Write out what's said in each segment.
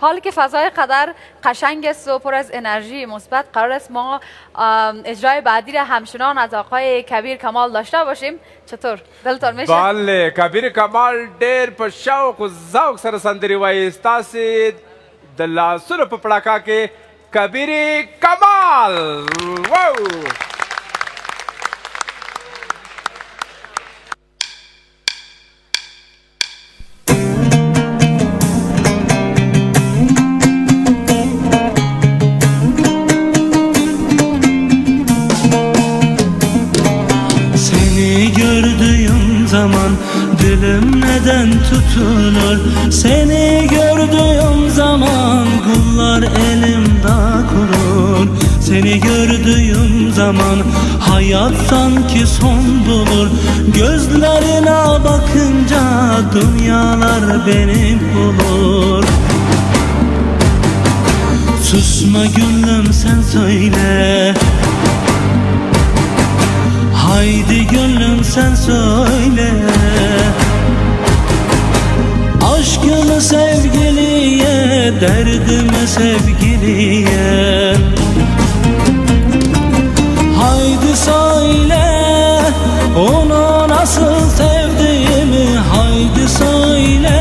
حالی که فضای قدر قشنگ است و پر از انرژی مثبت قرار است ما اجرای بعدی را همچنان از آقای کبیر کمال داشته باشیم. چطور؟ دلتون میشه؟ بله کبیر کمال ډیر په شوق او ذوق سره سندري وایي. ستاسې د لاسونو په پړاکا کې کبیر کمال. واو! Dilim neden tutulur? Seni gördüğüm zaman kullar elimde kurur. Seni gördüğüm zaman hayat sanki son bulur. Gözlerine bakınca dünyalar benim olur Susma gönlüm sen söyle. Haydi gönlüm sen söyle sevgiliye Derdimi sevgiliye. Haydi söyle Onu nasıl sevdiğimi Haydi söyle.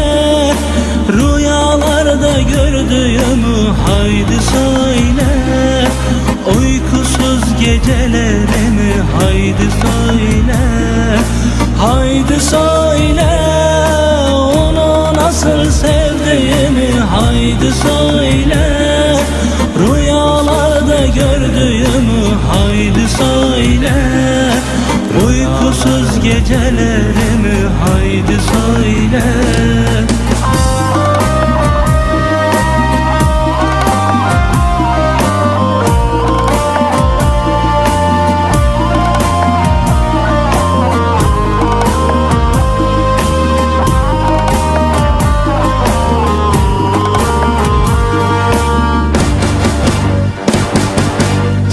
Rüyalarda gördüğümü Haydi söyle. Uykusuz gecelerimi Haydi söyle. Haydi söyle Onu nasıl sevdiğimi Haydi söyle. Rüyalarda gördüğümü Haydi söyle. Uykusuz gecelerimi Haydi söyle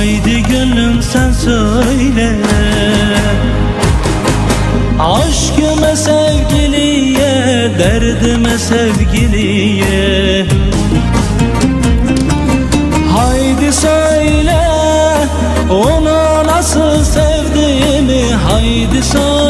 Haydi gönlüm sen söyle. Aşkıma sevgiliye Derdime sevgiliye. Haydi söyle Onu nasıl sevdiğimi Haydi söyle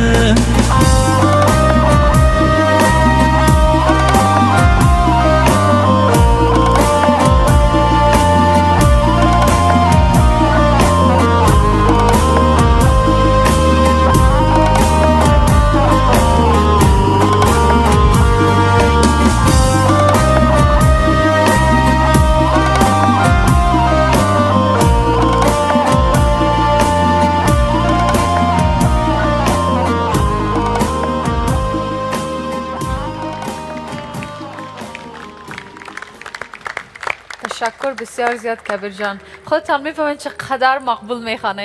تشکر بسیار زیاد کبیر جان خودتان میفهمید چقدر مقبول میخوانه